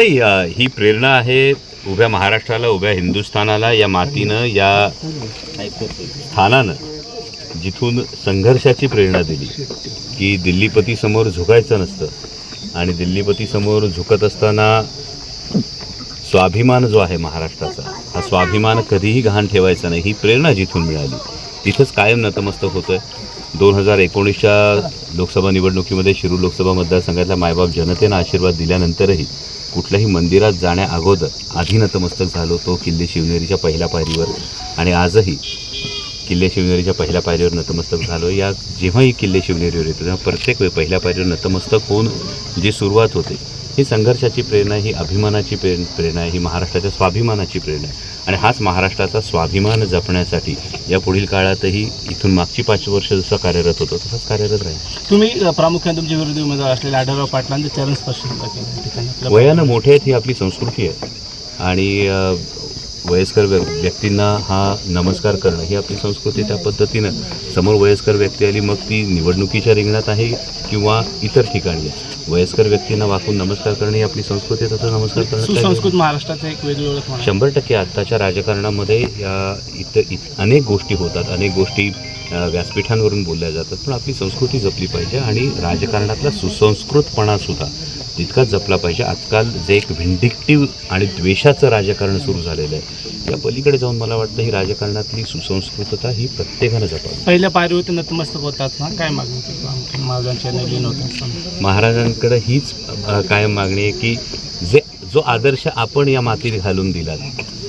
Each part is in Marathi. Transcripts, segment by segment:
नाही ही प्रेरणा आहे उभ्या महाराष्ट्राला उभ्या हिंदुस्थानाला या मातीनं या स्थानानं जिथून संघर्षाची प्रेरणा दिली. की दिल्लीपतीसमोर झुकायचं नसतं. आणि दिल्लीपतीसमोर झुकत असताना स्वाभिमान जो आहे महाराष्ट्राचा हा स्वाभिमान कधीही गहाण ठेवायचा नाही. ही प्रेरणा जिथून मिळाली तिथंच कायम नतमस्तक होतं आहे दोन हजार एकोणीसच्या लोकसभा निवडणुकीमध्ये शिरूर लोकसभा मतदारसंघातल्या मायबाप जनतेनं आशीर्वाद दिल्यानंतरही कुठल्याही मंदिरात जाण्या अगोदर आधी नतमस्तक झालो तो किल्ले शिवनेरीच्या पहिल्या पायरीवर. आणि आजही किल्ले शिवनेरीच्या पहिल्या पायरीवर नतमस्तक झालो. या जेव्हाही किल्ले शिवनेरीवर येतो तेव्हा प्रत्येक वेळी पहिल्या पायरीवर नतमस्तक होऊन जी सुरुवात होते ही संघर्षाची प्रेरणा ही अभिमानाची प्रे प्रेरणा आहे ही महाराष्ट्राच्या स्वाभिमानाची प्रेरणा आहे. आणि हाच महाराष्ट्राचा स्वाभिमान जपण्यासाठी या पुढील काळातही इथून मागची पाच वर्ष जसं कार्यरत होतो तसंच कार्यरत राहील. तुम्ही प्रामुख्याने तुमचे विरोधी उमेदवार असलेले आढळराव पाटलांचे चरण स्पर्श वयानं मोठे आहेत ही आपली संस्कृती आहे. आणि वयस्कर व्य व्यक्तींना हा नमस्कार करणं ही आपली संस्कृती. त्या पद्धतीनं समोर वयस्कर व्यक्ती आली मग ती निवडणुकीच्या रिंगणात आहे किंवा इतर ठिकाणी आहे. वयस्कर व्यक्तींना वाकून नमस्कार करणं ही आपली संस्कृती आहे तसं नमस्कार करणं सुसंस्कृत महाराष्ट्राचं एक वेगळी ओळख म्हणा शंभर टक्के आत्ताच्या राजकारणामध्ये या इतर इत अनेक गोष्टी होतात अनेक गोष्टी व्यासपीठांवरून बोलल्या जातात पण आपली संस्कृती जपली पाहिजे आणि राजकारणातला सुसंस्कृतपणा सुद्धा तितकाच जपला पाहिजे. आजकाल जे एक व्हिंडिक्टिव्ह आणि द्वेषाचं राजकारण सुरू झालेलं आहे या पलीकडे जाऊन मला वाटतं ही राजकारणातली सुसंस्कृतता ही प्रत्येकानं जपावी. पहिल्या पायरीवरती नतमस्तक होतात ना? काय मागणी महाराजांच्या असताना महाराजांकडे हीच कायम मागणी आहे की जे जो आदर्श आपण या मातीत घालून दिला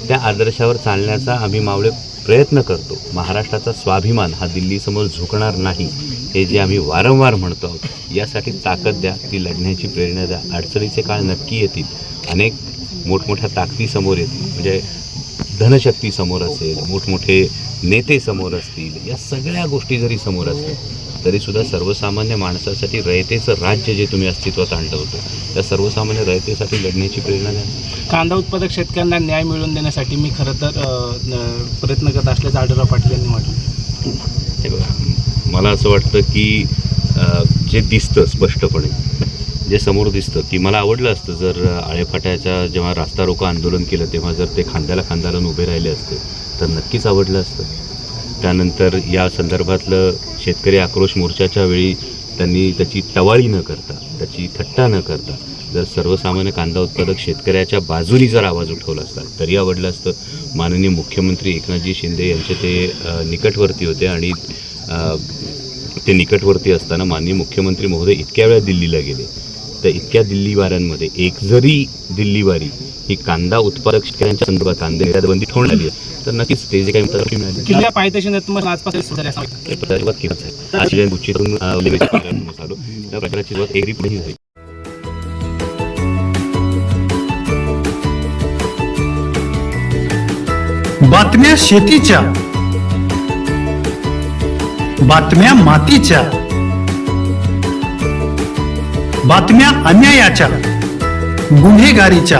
त्या आदर्शावर चालण्याचा आम्ही मावळे प्रयत्न करतो. महाराष्ट्राचा स्वाभिमान हा दिल्लीसमोर झुकणार नाही हे जे आम्ही वारंवार म्हणतो आहोत यासाठी ताकद द्या ती लढण्याची प्रेरणा द्या. अडचणीचे काळ नक्की येतील. अनेक मोठमोठ्या ताकदी समोर येतील. म्हणजे धनशक्ती समोर असेल मोठमोठे नेते समोर असतील या सगळ्या गोष्टी जरी समोर असतील तरीसुद्धा सर्वसामान्य माणसासाठी रयतेचं राज्य जे तुम्ही अस्तित्वात आणलं होतं त्या सर्वसामान्य रयतेसाठी लढण्याची प्रेरणा द्या. कांदा उत्पादक शेतकऱ्यांना न्याय मिळवून देण्यासाठी मी खरं तर प्रयत्न करत असल्याचं आढळराव पाटील यांनी म्हटलं. हे बघा मला असं वाटतं की जे दिसतं स्पष्टपणे जे समोर दिसतं की मला आवडलं असतं जर आळेफाट्याच्या जेव्हा रास्ता रोको आंदोलन केलं तेव्हा जर ते खांद्याला खांदा लावून उभे राहिले असते तर नक्कीच आवडलं असतं. त्यानंतर या संदर्भातलं शेतकरी आक्रोश मोर्चाच्या वेळी त्यांनी त्याची टवाळी न करता त्याची थट्टा न करता जर सर्वसामान्य कांदा उत्पादक शेतकऱ्याच्या बाजूनी जर आवाज उठवला असता तरी आवडलं असतं. माननीय मुख्यमंत्री एकनाथजी शिंदे यांचे ते निकटवर्ती होते आणि ते निकटवर्ती असताना माननीय मुख्यमंत्री महोदय इतक्या वेळा दिल्लीला गेले. तर इतक्या दिल्लीवाऱ्यांमध्ये एक जरी दिल्लीवारी ही कांदा उत्पादक शेतकऱ्यांच्या संदर्भात कांदे निर्यात बंदी ठेवण्यात आली आहे, तर नक्कीच ते जे काही किल्ल्या पायथ्याशी नतमस्तक आजपासून सुरू झाले असं वाटतं. ते प्रचारात केलंच आहे आज जे गुच्छितून अ, लेवेच्या प्रचारातून आलो त्या प्रचाराची सुरुवात एरी पुढेही झाली. बातम्या शेतीच्या बातम्या मातीच्या बातम्या अन्यायाच्या गुन्हेगारीच्या.